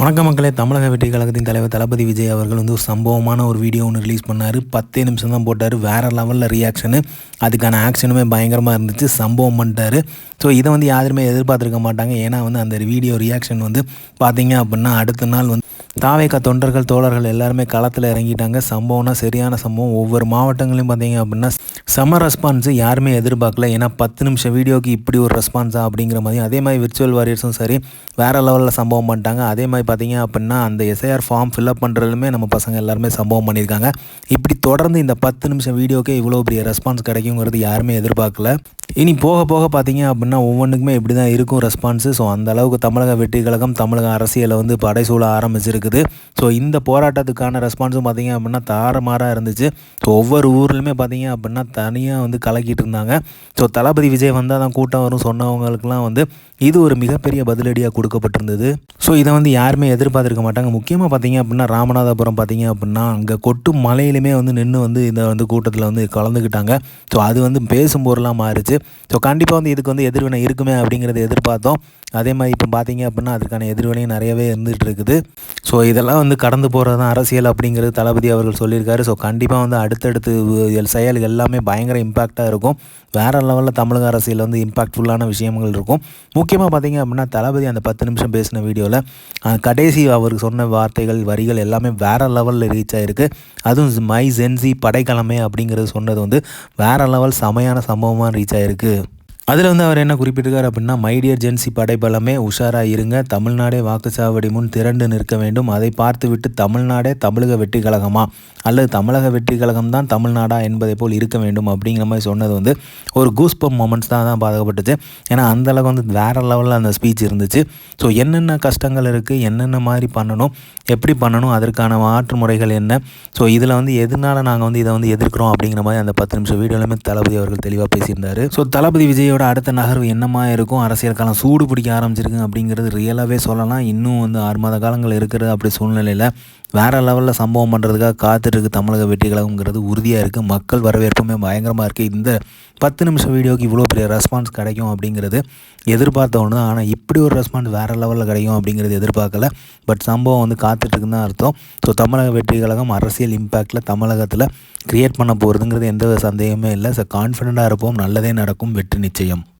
வணக்க மக்களே. தமிழக வெற்றி கழகத்தின் தலைவர் தளபதி விஜய் அவர்கள் வந்து ஒரு சம்பவமான ஒரு வீடியோ ஒன்று ரிலீஸ் பண்ணார். பத்தே நிமிஷம் தான் போட்டார். வேறு லெவலில் ரியாக்ஷனு அதுக்கான ஆக்ஷனுமே பயங்கரமாக இருந்துச்சு. சம்பவம் பண்ணிட்டார். ஸோ இதை வந்து யாருமே எதிர்பார்த்துருக்க மாட்டாங்க. ஏன்னா வந்து அந்த வீடியோ ரியாக்ஷன் வந்து பார்த்தீங்க அப்படின்னா அடுத்த நாள் வந்து தாவேக்கா தொண்டர்கள் தோழர்கள் எல்லாருமே களத்தில் இறங்கிட்டாங்க. சம்பவம்னா சரியான சம்பவம். ஒவ்வொரு மாவட்டங்களையும் பார்த்தீங்க அப்படின்னா செம ரெஸ்பான்ஸு யாருமே எதிர்பார்க்கல. ஏன்னா பத்து நிமிஷம் வீடியோக்கு இப்படி ஒரு ரெஸ்பான்ஸா அப்படிங்கிற மாதிரி. அதே மாதிரி விர்ச்சுவல் வாரியர்ஸும் சரி வேறு லெவலில் சம்பவம் பண்ணிட்டாங்க. அதே மாதிரி பார்த்தீங்க அப்படின்னா அந்த எஸ்ஐஆர் ஃபார்ம் ஃபில்அப் பண்ணுறதுலுமே நம்ம பசங்க எல்லாருமே சம்பவம் பண்ணியிருக்காங்க. இப்படி தொடர்ந்து இந்த பத்து நிமிஷம் வீடியோக்கே இவ்வளோ பெரிய ரெஸ்பான்ஸ் கிடைக்குங்கிறது யாருமே எதிர்பார்க்கல. இனி போக போக பார்த்தீங்க அப்படின்னா ஒவ்வொன்றுக்குமே இப்படி தான் இருக்கும் ரெஸ்பான்ஸு ஸோ அந்த அளவுக்கு தமிழக வெற்றி கழகம் தமிழக அரசியலை வந்து படைசூழ இருக்குது. ஸோ இந்த போராட்டத்துக்கான ரெஸ்பான்ஸும் பார்த்தீங்க அப்படின்னா தாரமாராக இருந்துச்சு. ஸோ ஒவ்வொரு ஊர்லேயுமே பார்த்தீங்க அப்படின்னா தனியாக வந்து கலக்கிட்டு இருந்தாங்க. ஸோ தளபதி விஜய் வந்தால் தான் கூட்டம் வரும் சொன்னவங்களுக்குலாம் வந்து இது ஒரு மிகப்பெரிய பதிலடியாக கொடுக்கப்பட்டிருந்தது. ஸோ இதை வந்து யாருமே எதிர்பார்த்துருக்க மாட்டாங்க. முக்கியமாக பார்த்தீங்க அப்படின்னா ராமநாதபுரம் பார்த்தீங்க அப்படின்னா அங்கே கொட்டும் மலையிலுமே வந்து நின்று வந்து இந்த வந்து கூட்டத்தில் வந்து கலந்துக்கிட்டாங்க. ஸோ அது வந்து பேசும் பொருளாக மாறிச்சு. ஸோ கண்டிப்பாக வந்து இதுக்கு வந்து எதிர்வினை இருக்குமே அப்படிங்கிறத எதிர்பார்த்தோம். அதே மாதிரி இப்போ பார்த்தீங்க அப்படின்னா அதுக்கான எதிர்வினையும் நிறையவே இருந்துகிட்டு இருக்குது. ஸோ இதெல்லாம் வந்து கடந்து போகிறது தான் அரசியல் அப்படிங்கிறது தளபதி அவர்கள் சொல்லியிருக்காரு. ஸோ கண்டிப்பாக வந்து அடுத்தடுத்து செயல் எல்லாமே பயங்கர இம்பாக்டாக இருக்கும். வேறு லெவலில் தமிழக அரசியல் வந்து இம்பாக்ட்ஃபுல்லான விஷயங்கள் இருக்கும். முக்கியமாக பார்த்தீங்க அப்படின்னா தளபதி அந்த பத்து நிமிஷம் பேசின வீடியோவில் கடைசி அவர் சொன்ன வார்த்தைகள் வரிகள் எல்லாமே வேறு லெவலில் ரீச் ஆகிருக்கு அதுவும் மை ஜென்சி படைக்கிழமை அப்படிங்கிறது சொன்னது வந்து வேறு லெவல் செமையான சம்பவமாக ரீச் ஆகிருக்கு அதில் வந்து அவர் என்ன குறிப்பிட்டிருக்கார் அப்படின்னா மைடியர் ஜென்சி படைபலமே உஷாராக இருங்க. தமிழ்நாடே வாக்குச்சாவடி முன் திரண்டு நிற்க வேண்டும். அதை பார்த்துவிட்டு தமிழ்நாடே தமிழக வெற்றி கழகமா? அல்லது தமிழக வெற்றி கழகம் தான் தமிழ்நாடா என்பதை போல் இருக்க வேண்டும். அப்படிங்கிற மாதிரி சொன்னது வந்து ஒரு கூஸ்பம் மொமெண்ட்ஸ் தான் தான் பாதுகாப்பட்டுச்சு. ஏன்னா அந்தளவுக்கு வந்து வேறு லெவலில் அந்த ஸ்பீச் இருந்துச்சு. ஸோ என்னென்ன கஷ்டங்கள் இருக்குது என்னென்ன மாதிரி பண்ணணும்? எப்படி பண்ணணும்? அதற்கான மாற்று முறைகள் என்ன? ஸோ இதில் வந்து எதனால நாங்கள் வந்து இதை வந்து எதிர்க்கிறோம் அப்படிங்கிற மாதிரி அந்த பத்து நிமிஷம் வீடியோலையுமே தளபதி அவர்கள் தெளிவாக பேசியிருந்தார். ஸோ தளபதி விஜயோட விஜயோட அடுத்த நகர்வு என்னமா இருக்கும்? அரசியல் காலம் சூடு பிடிக்க ஆரம்பிச்சிருக்கு அப்படிங்கிறது ரியலாகவே சொல்லலாம். இன்னும் வந்து ஆறு மாத காலங்கள் இருக்கிறது அப்படி சூழ்நிலையில் வேறு லெவலில் சம்பவம் பண்ணுறதுக்காக காத்துட்ருக்கு தமிழக வெற்றி கழகங்கிறது உறுதியாக இருக்குது மக்கள் வரவேற்புமே பயங்கரமாக இருக்குது இந்த பத்து நிமிஷம் வீடியோக்கு இவ்வளோ பெரிய ரெஸ்பான்ஸ் கிடைக்கும் அப்படிங்கிறது எதிர்பார்த்த ஒன்று தான் ஆனால் இப்படி ஒரு ரெஸ்பான்ஸ் வேறு லெவலில் கிடைக்கும் அப்படிங்கிறது எதிர்பார்க்கல. பட் சம்பவம் வந்து காத்துட்ருக்குன்னு தான் அர்த்தம். ஸோ தமிழக வெற்றி கழகம் அரசியல் இம்பேக்டில் தமிழகத்தில் க்ரியேட் பண்ண போகிறதுங்கிறது எந்த சந்தேகமே இல்லை. ஸோ கான்ஃபிடண்ட்டாக இருப்போம். நல்லதே நடக்கும். வெற்றி நிச்சயம்.